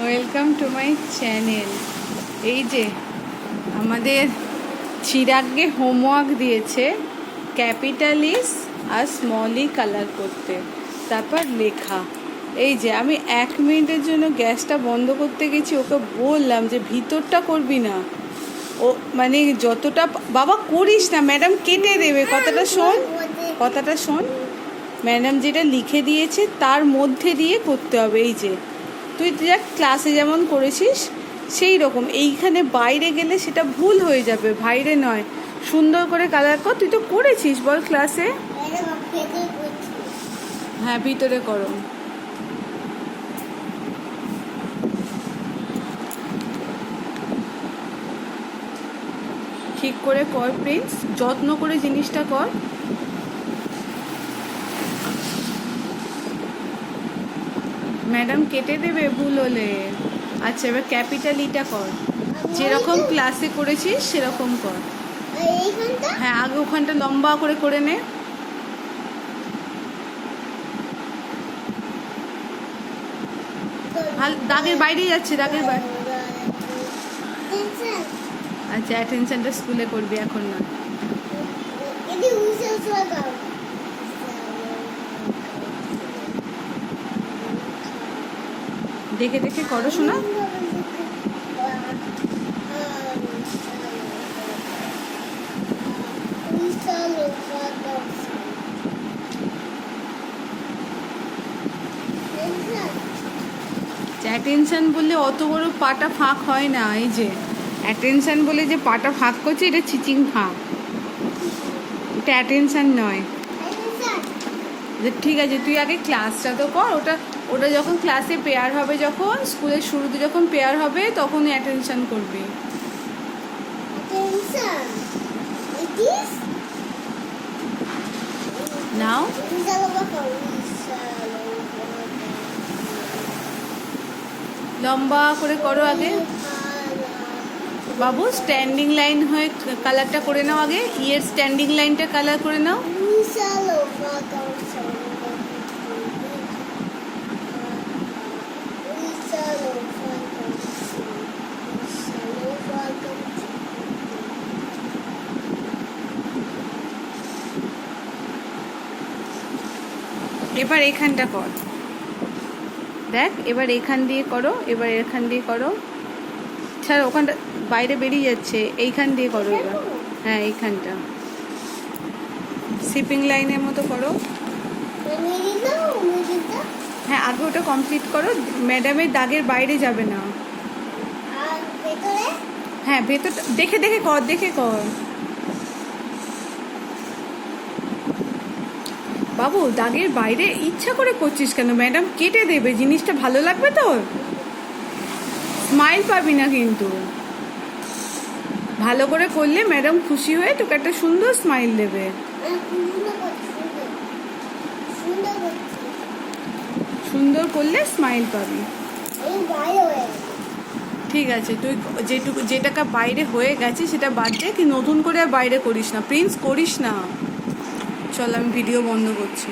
Welcome to my channel এই যে আমাদের চিরাগ্গে হোমওয়ার্ক দিয়েছে ক্যাপিটালিস আর স্মলই কালার করতে। তারপর লেখা। এই যে আমি এক মিনিটের জন্য গ্যাসটা বন্ধ করতে গেছি, ওকে বললাম যে ভিতরটা করবি না। ও মানে যতটা, বাবা করিস না ম্যাডাম কেটে দেবে। কথাটা শোন কথাটা শোন। ম্যাডাম যেটা লিখে দিয়েছে তার মধ্যে দিয়ে করতে হবে, এই যে। তুই যা ক্লাসে যেমন করেছিস, সেই রকম। এইখানে বাইরে গেলে সেটা ভুল হয়ে যাবে, বাইরে নয়। সুন্দর করে কালার কর। তুই তো করেছিস, বল ক্লাসে হ্যাঁ ভিতরে করো। ঠিক করে কর প্রিন্স যত্ন করে জিনিসটা কর। ম্যাডাম কেটে দেবে? ভুল হলে। আচ্ছা এবার ক্যাপিটাল ইটা কর। যেরকম ক্লাসে করেছিস, সেরকম কর। হ্যাঁ আগে ওখানটা লম্বা করে করে নে। দাগের বাইরে যাচ্ছে, দাগের বাইরে আচ্ছা অ্যাটেনশনটা স্কুলে করবি, এখন না দেখে দেখে করো শোনা। অ্যাটেনশন বললে অত বড় পাটা ফাঁক হয় না এই যে। অ্যাটেনশন বলে যে পাটা ফাঁক করছে এটা চিচিং ফাঁক। এটা অ্যাটেনশন নয়। ঠিক আছে তুই আগে ক্লাসটা তো কর ওটা ওটা যখন ক্লাসে পেয়ার হবে যখন স্কুলের শুরুতে যখন পেয়ার হবে তখন অ্যাটেনশন করবি। নাও লম্বা করে করো আগে। বাবু স্ট্যান্ডিং লাইন হয়ে কালারটা করে নাও আগে। ইয়ের স্ট্যান্ডিং লাইনটা কালার করে নাও। এবার এখানটা কর। দেখ এবার এখান দিয়ে করো এবার এখান দিয়ে করো। ছাড় ওখানটা বাইরে বেরিয়ে যাচ্ছে এইখান দিয়ে করো এবার। হ্যাঁ এইখানটা। শিপিং লাইনের মতো করো। হ্যাঁ আগে ওটা কমপ্লিট করো ম্যাডামের দাগের বাইরে যাবে না। হ্যাঁ ভেতর দেখে দেখে কর দেখে কর। বাবু, দাগের বাইরে ইচ্ছা করে করছিস কেন? ম্যাডাম কেটে দেবে, জিনিসটা ভালো লাগবে তোর? স্মাইল পাবি না কিন্তু। ভালো করে করলে ম্যাডাম খুশি হয়ে তোকে একটা সুন্দর স্মাইল দেবে। সুন্দর করলে স্মাইল পাবি। ঠিক আছে, তুই যেটুকু যে টাকা বাইরে হয়ে গেছে সেটা বাদ দে কি নতুন করে আর বাইরে করিস না। প্রিন্স, করিস না। চল আমি ভিডিও বন্ধ করছি।